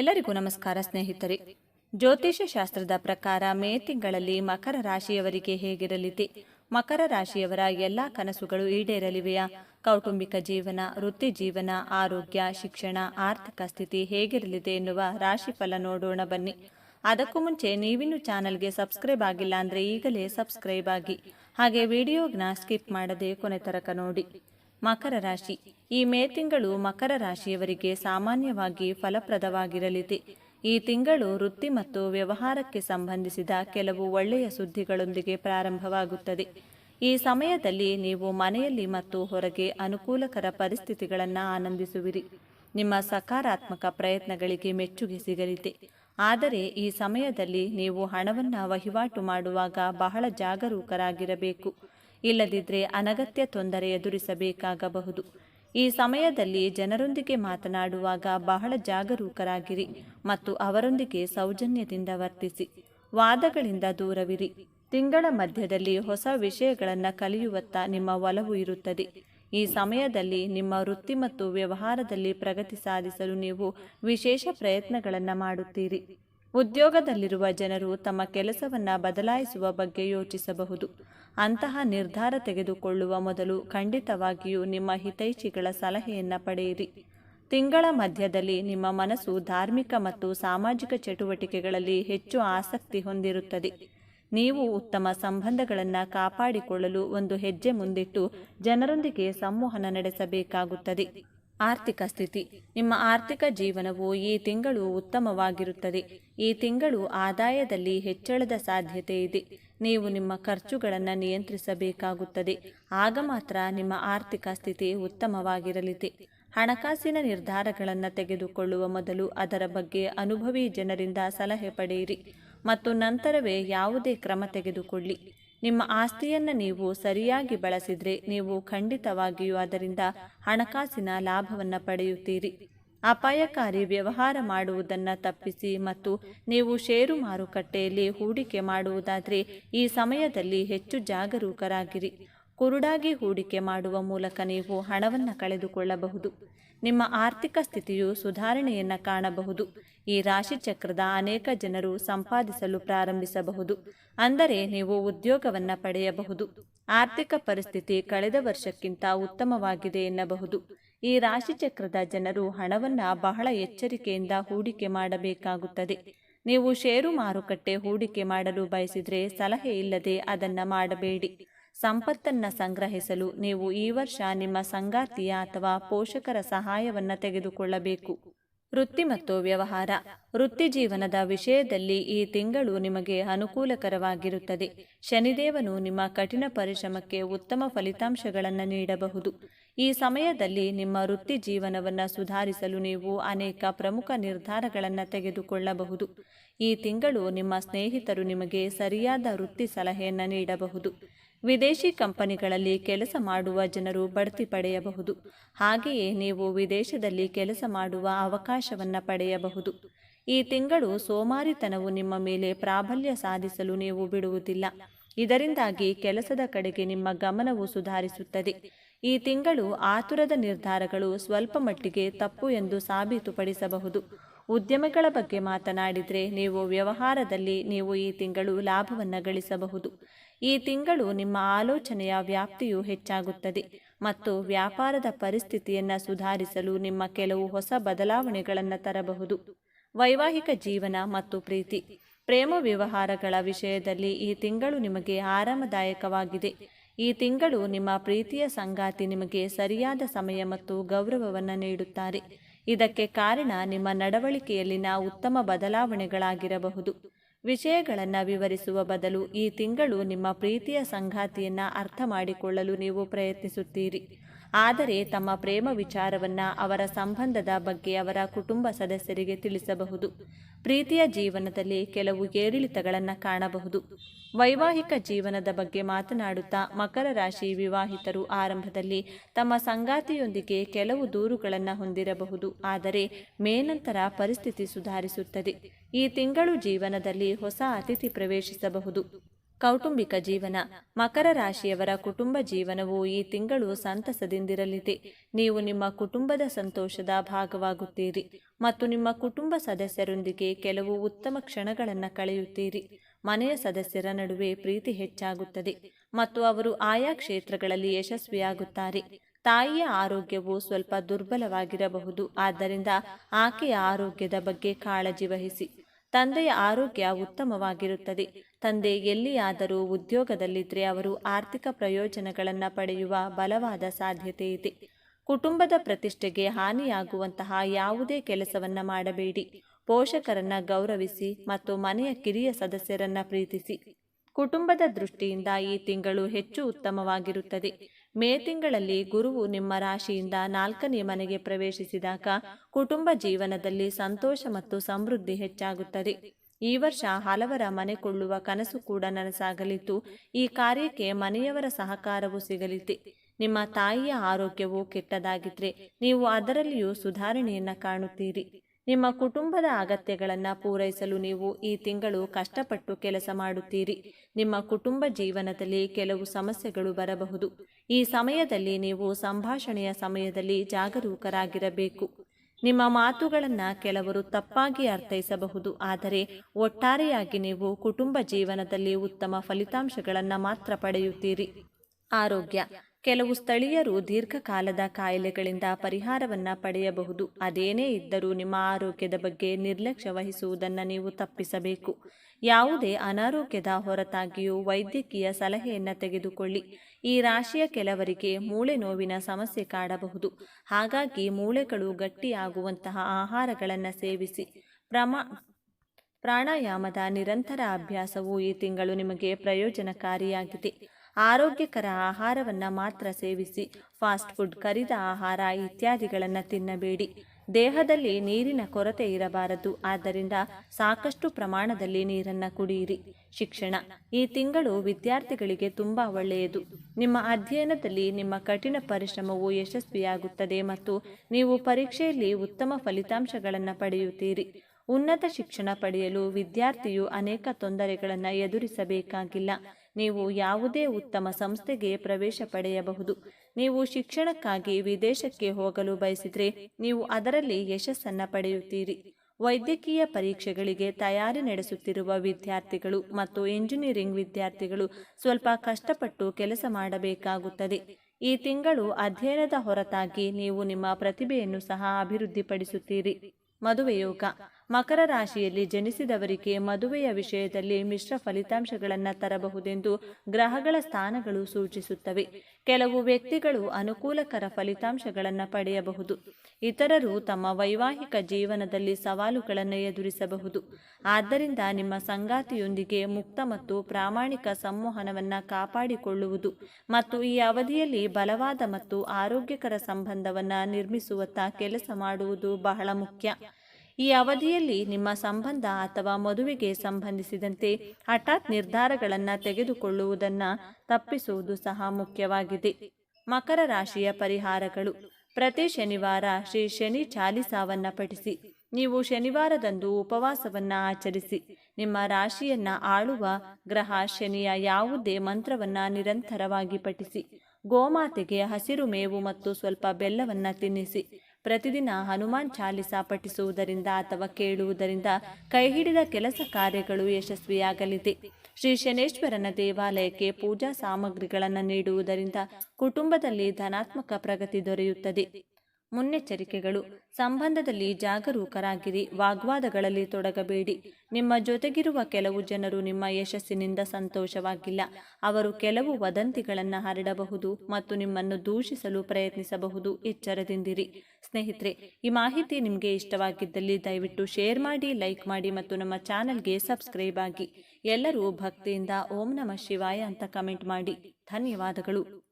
ಎಲ್ಲರಿಗೂ ನಮಸ್ಕಾರ ಸ್ನೇಹಿತರೆ. ಜ್ಯೋತಿಷ್ಯ ಶಾಸ್ತ್ರದ ಪ್ರಕಾರ ಮೇ ತಿಂಗಳಲ್ಲಿ ಮಕರ ರಾಶಿಯವರಿಗೆ ಹೇಗಿರಲಿದೆ ಮಕರ ರಾಶಿಯವರ ಎಲ್ಲ ಕನಸುಗಳು ಈಡೇರಲಿವೆಯಾ? ಕೌಟುಂಬಿಕ ಜೀವನ, ವೃತ್ತಿ ಜೀವನ, ಆರೋಗ್ಯ, ಶಿಕ್ಷಣ, ಆರ್ಥಿಕ ಸ್ಥಿತಿ ಹೇಗಿರಲಿದೆ ಎನ್ನುವ ರಾಶಿಫಲ ನೋಡೋಣ ಬನ್ನಿ. ಅದಕ್ಕೂ ಮುಂಚೆ ನೀವಿನ್ನು ಚಾನಲ್ಗೆ ಸಬ್ಸ್ಕ್ರೈಬ್ ಆಗಿಲ್ಲ ಅಂದರೆ ಈಗಲೇ ಸಬ್ಸ್ಕ್ರೈಬ್ ಆಗಿ. ಹಾಗೆ ವಿಡಿಯೋಗ್ನ ಸ್ಕಿಪ್ ಮಾಡದೆ ಕೊನೆ ತನಕ ನೋಡಿ. ಮಕರ ರಾಶಿ. ಈ ಮೇ ತಿಂಗಳು ಮಕರ ರಾಶಿಯವರಿಗೆ ಸಾಮಾನ್ಯವಾಗಿ ಫಲಪ್ರದವಾಗಿರಲಿದೆ. ಈ ತಿಂಗಳು ವೃತ್ತಿ ಮತ್ತು ವ್ಯವಹಾರಕ್ಕೆ ಸಂಬಂಧಿಸಿದ ಕೆಲವು ಒಳ್ಳೆಯ ಸುದ್ದಿಗಳೊಂದಿಗೆ ಪ್ರಾರಂಭವಾಗುತ್ತದೆ. ಈ ಸಮಯದಲ್ಲಿ ನೀವು ಮನೆಯಲ್ಲಿ ಮತ್ತು ಹೊರಗೆ ಅನುಕೂಲಕರ ಪರಿಸ್ಥಿತಿಗಳನ್ನು ಆನಂದಿಸುವಿರಿ. ನಿಮ್ಮ ಸಕಾರಾತ್ಮಕ ಪ್ರಯತ್ನಗಳಿಗೆ ಮೆಚ್ಚುಗೆ ಸಿಗಲಿದೆ. ಆದರೆ ಈ ಸಮಯದಲ್ಲಿ ನೀವು ಹಣವನ್ನು ವಹಿವಾಟು ಮಾಡುವಾಗ ಬಹಳ ಜಾಗರೂಕರಾಗಿರಬೇಕು. ಇಲ್ಲದಿದ್ದರೆ ಅನಗತ್ಯ ತೊಂದರೆ ಎದುರಿಸಬೇಕಾಗಬಹುದು. ಈ ಸಮಯದಲ್ಲಿ ಜನರೊಂದಿಗೆ ಮಾತನಾಡುವಾಗ ಬಹಳ ಜಾಗರೂಕರಾಗಿರಿ ಮತ್ತು ಅವರೊಂದಿಗೆ ಸೌಜನ್ಯದಿಂದ ವರ್ತಿಸಿ. ವಾದಗಳಿಂದ ದೂರವಿರಿ. ತಿಂಗಳ ಮಧ್ಯದಲ್ಲಿ ಹೊಸ ವಿಷಯಗಳನ್ನು ಕಲಿಯುವತ್ತ ನಿಮ್ಮ ಒಲವು ಇರುತ್ತದೆ. ಈ ಸಮಯದಲ್ಲಿ ನಿಮ್ಮ ವೃತ್ತಿ ಮತ್ತು ವ್ಯವಹಾರದಲ್ಲಿ ಪ್ರಗತಿ ಸಾಧಿಸಲು ನೀವು ವಿಶೇಷ ಪ್ರಯತ್ನಗಳನ್ನು ಮಾಡುತ್ತೀರಿ. ಉದ್ಯೋಗದಲ್ಲಿರುವ ಜನರು ತಮ್ಮ ಕೆಲಸವನ್ನು ಬದಲಾಯಿಸುವ ಬಗ್ಗೆ ಯೋಚಿಸಬಹುದು. ಅಂತಹ ನಿರ್ಧಾರ ತೆಗೆದುಕೊಳ್ಳುವ ಮೊದಲು ಖಂಡಿತವಾಗಿಯೂ ನಿಮ್ಮ ಹಿತೈಷಿಗಳ ಸಲಹೆಯನ್ನು ಪಡೆಯಿರಿ. ತಿಂಗಳ ಮಧ್ಯದಲ್ಲಿ ನಿಮ್ಮ ಮನಸ್ಸು ಧಾರ್ಮಿಕ ಮತ್ತು ಸಾಮಾಜಿಕ ಚಟುವಟಿಕೆಗಳಲ್ಲಿ ಹೆಚ್ಚು ಆಸಕ್ತಿ ಹೊಂದಿರುತ್ತದೆ. ನೀವು ಉತ್ತಮ ಸಂಬಂಧಗಳನ್ನು ಕಾಪಾಡಿಕೊಳ್ಳಲು ಒಂದು ಹೆಜ್ಜೆ ಮುಂದಿಟ್ಟು ಜನರೊಂದಿಗೆ ಸಂವಹನ ನಡೆಸಬೇಕಾಗುತ್ತದೆ. ಆರ್ಥಿಕ ಸ್ಥಿತಿ. ನಿಮ್ಮ ಆರ್ಥಿಕ ಜೀವನವು ಈ ತಿಂಗಳು ಉತ್ತಮವಾಗಿರುತ್ತದೆ. ಈ ತಿಂಗಳು ಆದಾಯದಲ್ಲಿ ಹೆಚ್ಚಳದ ಸಾಧ್ಯತೆ ಇದೆ. ನೀವು ನಿಮ್ಮ ಖರ್ಚುಗಳನ್ನು ನಿಯಂತ್ರಿಸಬೇಕಾಗುತ್ತದೆ. ಆಗ ಮಾತ್ರ ನಿಮ್ಮ ಆರ್ಥಿಕ ಸ್ಥಿತಿ ಉತ್ತಮವಾಗಿರಲಿದೆ. ಹಣಕಾಸಿನ ನಿರ್ಧಾರಗಳನ್ನು ತೆಗೆದುಕೊಳ್ಳುವ ಮೊದಲು ಅದರ ಬಗ್ಗೆ ಅನುಭವಿ ಜನರಿಂದ ಸಲಹೆ ಪಡೆಯಿರಿ. ಮತ್ತು ನಂತರವೇ ಯಾವುದೇ ಕ್ರಮ ತೆಗೆದುಕೊಳ್ಳಿ. ನಿಮ್ಮ ಆಸ್ತಿಯನ್ನು ನೀವು ಸರಿಯಾಗಿ ಬಳಸಿದರೆ ನೀವು ಖಂಡಿತವಾಗಿಯೂ ಅದರಿಂದ ಹಣಕಾಸಿನ ಲಾಭವನ್ನು ಪಡೆಯುತ್ತೀರಿ. ಅಪಾಯಕಾರಿ ವ್ಯವಹಾರ ಮಾಡುವುದನ್ನು ತಪ್ಪಿಸಿ ಮತ್ತು ನೀವು ಷೇರು ಮಾರುಕಟ್ಟೆಯಲ್ಲಿ ಹೂಡಿಕೆ ಮಾಡುವುದಾದರೆ ಈ ಸಮಯದಲ್ಲಿ ಹೆಚ್ಚು ಜಾಗರೂಕರಾಗಿರಿ. ಕುರುಡಾಗಿ ಹೂಡಿಕೆ ಮಾಡುವ ಮೂಲಕ ನೀವು ಹಣವನ್ನು ಕಳೆದುಕೊಳ್ಳಬಹುದು. ನಿಮ್ಮ ಆರ್ಥಿಕ ಸ್ಥಿತಿಯು ಸುಧಾರಣೆಯನ್ನು ಕಾಣಬಹುದು. ಈ ರಾಶಿಚಕ್ರದ ಅನೇಕ ಜನರು ಸಂಪಾದಿಸಲು ಪ್ರಾರಂಭಿಸಬಹುದು. ಅಂದರೆ ನೀವು ಉದ್ಯೋಗವನ್ನು ಪಡೆಯಬಹುದು. ಆರ್ಥಿಕ ಪರಿಸ್ಥಿತಿ ಕಳೆದ ವರ್ಷಕ್ಕಿಂತ ಉತ್ತಮವಾಗಿದೆ ಎನ್ನಬಹುದು. ಈ ರಾಶಿಚಕ್ರದ ಜನರು ಹಣವನ್ನು ಬಹಳ ಎಚ್ಚರಿಕೆಯಿಂದ ಹೂಡಿಕೆ ಮಾಡಬೇಕಾಗುತ್ತದೆ. ನೀವು ಷೇರು ಮಾರುಕಟ್ಟೆ ಹೂಡಿಕೆ ಮಾಡಲು ಬಯಸಿದರೆ ಸಲಹೆ ಇಲ್ಲದೆ ಅದನ್ನು ಮಾಡಬೇಡಿ. ಸಂಪತ್ತನ್ನು ಸಂಗ್ರಹಿಸಲು ನೀವು ಈ ವರ್ಷ ನಿಮ್ಮ ಸಂಗಾತಿಯ ಅಥವಾ ಪೋಷಕರ ಸಹಾಯವನ್ನು ತೆಗೆದುಕೊಳ್ಳಬೇಕು. ವೃತ್ತಿ ಮತ್ತು ವ್ಯವಹಾರ. ವೃತ್ತಿ ಜೀವನದ ವಿಷಯದಲ್ಲಿ ಈ ತಿಂಗಳು ನಿಮಗೆ ಅನುಕೂಲಕರವಾಗಿರುತ್ತದೆ. ಶನಿದೇವನು ನಿಮ್ಮ ಕಠಿಣ ಪರಿಶ್ರಮಕ್ಕೆ ಉತ್ತಮ ಫಲಿತಾಂಶಗಳನ್ನು ನೀಡಬಹುದು. ಈ ಸಮಯದಲ್ಲಿ ನಿಮ್ಮ ವೃತ್ತಿ ಜೀವನವನ್ನು ಸುಧಾರಿಸಲು ನೀವು ಅನೇಕ ಪ್ರಮುಖ ನಿರ್ಧಾರಗಳನ್ನು ತೆಗೆದುಕೊಳ್ಳಬಹುದು. ಈ ತಿಂಗಳು ನಿಮ್ಮ ಸ್ನೇಹಿತರು ನಿಮಗೆ ಸರಿಯಾದ ವೃತ್ತಿ ಸಲಹೆಯನ್ನು ನೀಡಬಹುದು. ವಿದೇಶಿ ಕಂಪನಿಗಳಲ್ಲಿ ಕೆಲಸ ಮಾಡುವ ಜನರು ಬಡ್ತಿ ಪಡೆಯಬಹುದು. ಹಾಗೆಯೇ ನೀವು ವಿದೇಶದಲ್ಲಿ ಕೆಲಸ ಮಾಡುವ ಅವಕಾಶವನ್ನು ಪಡೆಯಬಹುದು. ಈ ತಿಂಗಳು ಸೋಮಾರಿತನವು ನಿಮ್ಮ ಮೇಲೆ ಪ್ರಾಬಲ್ಯ ಸಾಧಿಸಲು ನೀವು ಬಿಡುವುದಿಲ್ಲ. ಇದರಿಂದಾಗಿ ಕೆಲಸದ ಕಡೆಗೆ ನಿಮ್ಮ ಗಮನವು ಸುಧಾರಿಸುತ್ತದೆ. ಈ ತಿಂಗಳು ಆತುರದ ನಿರ್ಧಾರಗಳು ಸ್ವಲ್ಪ ಮಟ್ಟಿಗೆ ತಪ್ಪು ಎಂದು ಸಾಬೀತುಪಡಿಸಬಹುದು. ಉದ್ಯಮಗಳ ಬಗ್ಗೆ ಮಾತನಾಡಿದರೆ ನೀವು ವ್ಯವಹಾರದಲ್ಲಿ ನೀವು ಈ ತಿಂಗಳು ಲಾಭವನ್ನು ಗಳಿಸಬಹುದು. ಈ ತಿಂಗಳು ನಿಮ್ಮ ಆಲೋಚನೆಯ ವ್ಯಾಪ್ತಿಯು ಹೆಚ್ಚಾಗುತ್ತದೆ ಮತ್ತು ವ್ಯಾಪಾರದ ಪರಿಸ್ಥಿತಿಯನ್ನು ಸುಧಾರಿಸಲು ನಿಮ್ಮ ಕೆಲವು ಹೊಸ ಬದಲಾವಣೆಗಳನ್ನು ತರಬಹುದು. ವೈವಾಹಿಕ ಜೀವನ ಮತ್ತು ಪ್ರೀತಿ. ಪ್ರೇಮ ವ್ಯವಹಾರಗಳ ವಿಷಯದಲ್ಲಿ ಈ ತಿಂಗಳು ನಿಮಗೆ ಆರಾಮದಾಯಕವಾಗಿದೆ. ಈ ತಿಂಗಳು ನಿಮ್ಮ ಪ್ರೀತಿಯ ಸಂಗಾತಿ ನಿಮಗೆ ಸರಿಯಾದ ಸಮಯ ಮತ್ತು ಗೌರವವನ್ನು ನೀಡುತ್ತಾರೆ. ಇದಕ್ಕೆ ಕಾರಣ ನಿಮ್ಮ ನಡವಳಿಕೆಯಲ್ಲಿನ ಉತ್ತಮ ಬದಲಾವಣೆಗಳಾಗಿರಬಹುದು. ವಿಷಯಗಳನ್ನು ವಿವರಿಸುವ ಬದಲು ಈ ತಿಂಗಳು ನಿಮ್ಮ ಪ್ರೀತಿಯ ಸಂಗಾತಿಯನ್ನು ಅರ್ಥ ಮಾಡಿಕೊಳ್ಳಲು ನೀವು ಪ್ರಯತ್ನಿಸುತ್ತೀರಿ. ಆದರೆ ತಮ್ಮ ಪ್ರೇಮ ವಿಚಾರವನ್ನು ಅವರ ಸಂಬಂಧದ ಬಗ್ಗೆ ಅವರ ಕುಟುಂಬ ಸದಸ್ಯರಿಗೆ ತಿಳಿಸಬಹುದು. ಪ್ರೀತಿಯ ಜೀವನದಲ್ಲಿ ಕೆಲವು ಏರಿಳಿತಗಳನ್ನು ಕಾಣಬಹುದು. ವೈವಾಹಿಕ ಜೀವನದ ಬಗ್ಗೆ ಮಾತನಾಡುತ್ತಾ ಮಕರ ರಾಶಿ ವಿವಾಹಿತರು ಆರಂಭದಲ್ಲಿ ತಮ್ಮ ಸಂಗಾತಿಯೊಂದಿಗೆ ಕೆಲವು ದೂರುಗಳನ್ನು ಹೊಂದಿರಬಹುದು. ಆದರೆ ಮೇನಂತರ ಪರಿಸ್ಥಿತಿ ಸುಧಾರಿಸುತ್ತದೆ. ಈ ತಿಂಗಳು ಜೀವನದಲ್ಲಿ ಹೊಸ ಅತಿಥಿ ಪ್ರವೇಶಿಸಬಹುದು. ಕೌಟುಂಬಿಕ ಜೀವನ, ಮಕರ ರಾಶಿಯವರ ಕುಟುಂಬ ಜೀವನವು ಈ ತಿಂಗಳು ಸಂತಸದಿಂದಿರಲಿದೆ. ನೀವು ನಿಮ್ಮ ಕುಟುಂಬದ ಸಂತೋಷದ ಭಾಗವಾಗುತ್ತೀರಿ ಮತ್ತು ನಿಮ್ಮ ಕುಟುಂಬ ಸದಸ್ಯರೊಂದಿಗೆ ಕೆಲವು ಉತ್ತಮ ಕ್ಷಣಗಳನ್ನು ಕಳೆಯುತ್ತೀರಿ. ಮನೆಯ ಸದಸ್ಯರ ನಡುವೆ ಪ್ರೀತಿ ಹೆಚ್ಚಾಗುತ್ತದೆ ಮತ್ತು ಅವರು ಆಯಾ ಕ್ಷೇತ್ರಗಳಲ್ಲಿ ಯಶಸ್ವಿಯಾಗುತ್ತಾರೆ. ತಾಯಿಯ ಆರೋಗ್ಯವು ಸ್ವಲ್ಪ ದುರ್ಬಲವಾಗಿರಬಹುದು, ಆದ್ದರಿಂದ ಆಕೆಯ ಆರೋಗ್ಯದ ಬಗ್ಗೆ ಕಾಳಜಿ ವಹಿಸಿ. ತಂದೆಯ ಆರೋಗ್ಯ ಉತ್ತಮವಾಗಿರುತ್ತದೆ. ತಂದೆ ಎಲ್ಲಿಯಾದರೂ ಉದ್ಯೋಗದಲ್ಲಿದ್ದರೆ ಅವರು ಆರ್ಥಿಕ ಪ್ರಯೋಜನಗಳನ್ನು ಪಡೆಯುವ ಬಲವಾದ ಸಾಧ್ಯತೆ ಇದೆ. ಕುಟುಂಬದ ಪ್ರತಿಷ್ಠೆಗೆ ಹಾನಿಯಾಗುವಂತಹ ಯಾವುದೇ ಕೆಲಸವನ್ನು ಮಾಡಬೇಡಿ. ಪೋಷಕರನ್ನ ಗೌರವಿಸಿ ಮತ್ತು ಮನೆಯ ಕಿರಿಯ ಸದಸ್ಯರನ್ನ ಪ್ರೀತಿಸಿ. ಕುಟುಂಬದ ದೃಷ್ಟಿಯಿಂದ ಈ ತಿಂಗಳು ಹೆಚ್ಚು ಉತ್ತಮವಾಗಿರುತ್ತದೆ. ಮೇ ತಿಂಗಳಲ್ಲಿ ಗುರುವು ನಿಮ್ಮ ರಾಶಿಯಿಂದ ನಾಲ್ಕನೇ ಮನೆಗೆ ಪ್ರವೇಶಿಸಿದಾಗ ಕುಟುಂಬ ಜೀವನದಲ್ಲಿ ಸಂತೋಷ ಮತ್ತು ಸಮೃದ್ಧಿ ಹೆಚ್ಚಾಗುತ್ತದೆ. ಈ ವರ್ಷ ಹಲವರ ಮನೆ ಕೊಳ್ಳುವ ಕನಸು ಕೂಡ ನನಸಾಗಲಿದ್ದು, ಈ ಕಾರ್ಯಕ್ಕೆ ಮನೆಯವರ ಸಹಕಾರವೂ ಸಿಗಲಿದೆ. ನಿಮ್ಮ ತಾಯಿಯ ಆರೋಗ್ಯವು ಕೆಟ್ಟದಾಗಿದ್ರೆ ನೀವು ಅದರಲ್ಲಿಯೂ ಸುಧಾರಣೆಯನ್ನ ಕಾಣುತ್ತೀರಿ. ನಿಮ್ಮ ಕುಟುಂಬದ ಅಗತ್ಯಗಳನ್ನು ಪೂರೈಸಲು ನೀವು ಈ ತಿಂಗಳು ಕಷ್ಟಪಟ್ಟು ಕೆಲಸ ಮಾಡುತ್ತೀರಿ. ನಿಮ್ಮ ಕುಟುಂಬ ಜೀವನದಲ್ಲಿ ಕೆಲವು ಸಮಸ್ಯೆಗಳು ಬರಬಹುದು. ಈ ಸಮಯದಲ್ಲಿ ನೀವು ಸಂಭಾಷಣೆಯ ಸಮಯದಲ್ಲಿ ಜಾಗರೂಕರಾಗಿರಬೇಕು. ನಿಮ್ಮ ಮಾತುಗಳನ್ನು ಕೆಲವರು ತಪ್ಪಾಗಿ ಅರ್ಥೈಸಬಹುದು. ಆದರೆ ಒಟ್ಟಾರೆಯಾಗಿ ನೀವು ಕುಟುಂಬ ಜೀವನದಲ್ಲಿ ಉತ್ತಮ ಫಲಿತಾಂಶಗಳನ್ನು ಮಾತ್ರ ಪಡೆಯುತ್ತೀರಿ. ಆರೋಗ್ಯ. ಕೆಲವು ಸ್ಥಳೀಯರು ದೀರ್ಘಕಾಲದ ಕಾಯಿಲೆಗಳಿಂದ ಪರಿಹಾರವನ್ನು ಪಡೆಯಬಹುದು. ಅದೇನೇ ಇದ್ದರೂ ನಿಮ್ಮ ಆರೋಗ್ಯದ ಬಗ್ಗೆ ನಿರ್ಲಕ್ಷ್ಯ ವಹಿಸುವುದನ್ನು ನೀವು ತಪ್ಪಿಸಬೇಕು. ಯಾವುದೇ ಅನಾರೋಗ್ಯದ ಹೊರತಾಗಿಯೂ ವೈದ್ಯಕೀಯ ಸಲಹೆಯನ್ನು ತೆಗೆದುಕೊಳ್ಳಿ. ಈ ರಾಶಿಯ ಕೆಲವರಿಗೆ ಮೂಳೆ ನೋವಿನ ಸಮಸ್ಯೆ ಕಾಡಬಹುದು. ಹಾಗಾಗಿ ಮೂಳೆಗಳು ಗಟ್ಟಿಯಾಗುವಂತಹ ಆಹಾರಗಳನ್ನು ಸೇವಿಸಿ. ಪ್ರಮಾ, ಪ್ರಾಣಾಯಾಮದ ನಿರಂತರ ಅಭ್ಯಾಸವು ಈ ತಿಂಗಳು ನಿಮಗೆ ಪ್ರಯೋಜನಕಾರಿಯಾಗಿದೆ. ಆರೋಗ್ಯಕರ ಆಹಾರವನ್ನು ಮಾತ್ರ ಸೇವಿಸಿ, ಫಾಸ್ಟ್ ಫುಡ್, ಕರಿದ ಆಹಾರ ಇತ್ಯಾದಿಗಳನ್ನು ತಿನ್ನಬೇಡಿ. ದೇಹದಲ್ಲಿ ನೀರಿನ ಕೊರತೆ ಇರಬಾರದು. ಆದ್ದರಿಂದ ಸಾಕಷ್ಟು ಪ್ರಮಾಣದಲ್ಲಿ ನೀರನ್ನು ಕುಡಿಯಿರಿ ಶಿಕ್ಷಣ. ಈ ತಿಂಗಳು ವಿದ್ಯಾರ್ಥಿಗಳಿಗೆ ತುಂಬ ಒಳ್ಳೆಯದು. ನಿಮ್ಮ ಅಧ್ಯಯನದಲ್ಲಿ ನಿಮ್ಮ ಕಠಿಣ ಪರಿಶ್ರಮವು ಯಶಸ್ವಿಯಾಗುತ್ತದೆ ಮತ್ತು ನೀವು ಪರೀಕ್ಷೆಯಲ್ಲಿ ಉತ್ತಮ ಫಲಿತಾಂಶಗಳನ್ನು ಪಡೆಯುತ್ತೀರಿ. ಉನ್ನತ ಶಿಕ್ಷಣ ಪಡೆಯಲು ವಿದ್ಯಾರ್ಥಿಯು ಅನೇಕ ತೊಂದರೆಗಳನ್ನು ಎದುರಿಸಬೇಕಾಗಿಲ್ಲ. ನೀವು ಯಾವುದೇ ಉತ್ತಮ ಸಂಸ್ಥೆಗೆ ಪ್ರವೇಶ ಪಡೆಯಬಹುದು. ನೀವು ಶಿಕ್ಷಣಕ್ಕಾಗಿ ವಿದೇಶಕ್ಕೆ ಹೋಗಲು ಬಯಸಿದರೆ ನೀವು ಅದರಲ್ಲಿ ಯಶಸ್ಸನ್ನು ಪಡೆಯುತ್ತೀರಿ. ವೈದ್ಯಕೀಯ ಪರೀಕ್ಷೆಗಳಿಗೆ ತಯಾರಿ ನಡೆಸುತ್ತಿರುವ ವಿದ್ಯಾರ್ಥಿಗಳು ಮತ್ತು ಎಂಜಿನಿಯರಿಂಗ್ ವಿದ್ಯಾರ್ಥಿಗಳು ಸ್ವಲ್ಪ ಕಷ್ಟಪಟ್ಟು ಕೆಲಸ ಮಾಡಬೇಕಾಗುತ್ತದೆ. ಈ ತಿಂಗಳು ಅಧ್ಯಯನದ ಹೊರತಾಗಿ ನೀವು ನಿಮ್ಮ ಪ್ರತಿಭೆಯನ್ನು ಸಹ ಅಭಿವೃದ್ಧಿಪಡಿಸುತ್ತೀರಿ. ಮದುವೆ ಯೋಗ ಮಕರ ರಾಶಿಯಲ್ಲಿ ಜನಿಸಿದವರಿಗೆ ಮದುವೆಯ ವಿಷಯದಲ್ಲಿ ಮಿಶ್ರ ಫಲಿತಾಂಶಗಳನ್ನು ತರಬಹುದೆಂದು ಗ್ರಹಗಳ ಸ್ಥಾನಗಳು ಸೂಚಿಸುತ್ತವೆ. ಕೆಲವು ವ್ಯಕ್ತಿಗಳು ಅನುಕೂಲಕರ ಫಲಿತಾಂಶಗಳನ್ನು ಪಡೆಯಬಹುದು. ಇತರರು ತಮ್ಮ ವೈವಾಹಿಕ ಜೀವನದಲ್ಲಿ ಸವಾಲುಗಳನ್ನು ಎದುರಿಸಬಹುದು. ಆದ್ದರಿಂದ ನಿಮ್ಮ ಸಂಗಾತಿಯೊಂದಿಗೆ ಮುಕ್ತ ಮತ್ತು ಪ್ರಾಮಾಣಿಕ ಸಂವಹನವನ್ನು ಕಾಪಾಡಿಕೊಳ್ಳುವುದು ಮತ್ತು ಈ ಅವಧಿಯಲ್ಲಿ ಬಲವಾದ ಮತ್ತು ಆರೋಗ್ಯಕರ ಸಂಬಂಧವನ್ನು ನಿರ್ಮಿಸುವತ್ತ ಕೆಲಸ ಮಾಡುವುದು ಬಹಳ ಮುಖ್ಯ. ಈ ಅವಧಿಯಲ್ಲಿ ನಿಮ್ಮ ಸಂಬಂಧ ಅಥವಾ ಮದುವೆಗೆ ಸಂಬಂಧಿಸಿದಂತೆ ಹಠಾತ್ ನಿರ್ಧಾರಗಳನ್ನು ತೆಗೆದುಕೊಳ್ಳುವುದನ್ನು ತಪ್ಪಿಸುವುದು ಸಹ ಮುಖ್ಯವಾಗಿದೆ. ಮಕರ ರಾಶಿಯ ಪರಿಹಾರಗಳು. ಪ್ರತಿ ಶನಿವಾರ ಶ್ರೀ ಶನಿ ಚಾಲಿಸಾವನ್ನ ಪಠಿಸಿ, ನೀವು ಶನಿವಾರದಂದು ಉಪವಾಸವನ್ನ ಆಚರಿಸಿ, ನಿಮ್ಮ ರಾಶಿಯನ್ನ ಆಳುವ ಗ್ರಹ ಶನಿಯ ಯಾವುದೇ ಮಂತ್ರವನ್ನ ನಿರಂತರವಾಗಿ ಪಠಿಸಿ, ಗೋಮಾತೆಗೆ ಹಸಿರು ಮೇವು ಮತ್ತು ಸ್ವಲ್ಪ ಬೆಲ್ಲವನ್ನ ತಿನ್ನಿಸಿ ಪ್ರತಿದಿನ ಹನುಮಾನ್ ಚಾಲಿಸ ಪಠಿಸುವುದರಿಂದ ಅಥವಾ ಕೇಳುವುದರಿಂದ ಕೈಹಿಡಿದ ಕೆಲಸ ಕಾರ್ಯಗಳು ಯಶಸ್ವಿಯಾಗಲಿದೆ. ಶ್ರೀ ಶನೇಶ್ವರನ ದೇವಾಲಯಕ್ಕೆ ಪೂಜಾ ಸಾಮಗ್ರಿಗಳನ್ನು ನೀಡುವುದರಿಂದ ಕುಟುಂಬದಲ್ಲಿ ಧನಾತ್ಮಕ ಪ್ರಗತಿ ದೊರೆಯುತ್ತದೆ. ಮುನ್ನೆಚ್ಚರಿಕೆಗಳು. ಸಂಬಂಧದಲ್ಲಿ ಜಾಗರೂಕರಾಗಿರಿ. ವಾಗ್ವಾದಗಳಲ್ಲಿ ತೊಡಗಬೇಡಿ. ನಿಮ್ಮ ಜೊತೆಗಿರುವ ಕೆಲವು ಜನರು ನಿಮ್ಮ ಯಶಸ್ಸಿನಿಂದ ಸಂತೋಷವಾಗಿಲ್ಲ. ಅವರು ಕೆಲವು ವದಂತಿಗಳನ್ನು ಹರಡಬಹುದು ಮತ್ತು ನಿಮ್ಮನ್ನು ದೂಷಿಸಲು ಪ್ರಯತ್ನಿಸಬಹುದು. ಎಚ್ಚರದಿಂದಿರಿ. ಸ್ನೇಹಿತರೆ, ಈ ಮಾಹಿತಿ ನಿಮಗೆ ಇಷ್ಟವಾಗಿದ್ದಲ್ಲಿ ದಯವಿಟ್ಟು ಶೇರ್ ಮಾಡಿ, ಲೈಕ್ ಮಾಡಿ ಮತ್ತು ನಮ್ಮ ಚಾನಲ್ಗೆ ಸಬ್ಸ್ಕ್ರೈಬ್ ಆಗಿ. ಎಲ್ಲರೂ ಭಕ್ತಿಯಿಂದ ಓಂ ನಮ ಶಿವಾಯ ಅಂತ ಕಮೆಂಟ್ ಮಾಡಿ. ಧನ್ಯವಾದಗಳು.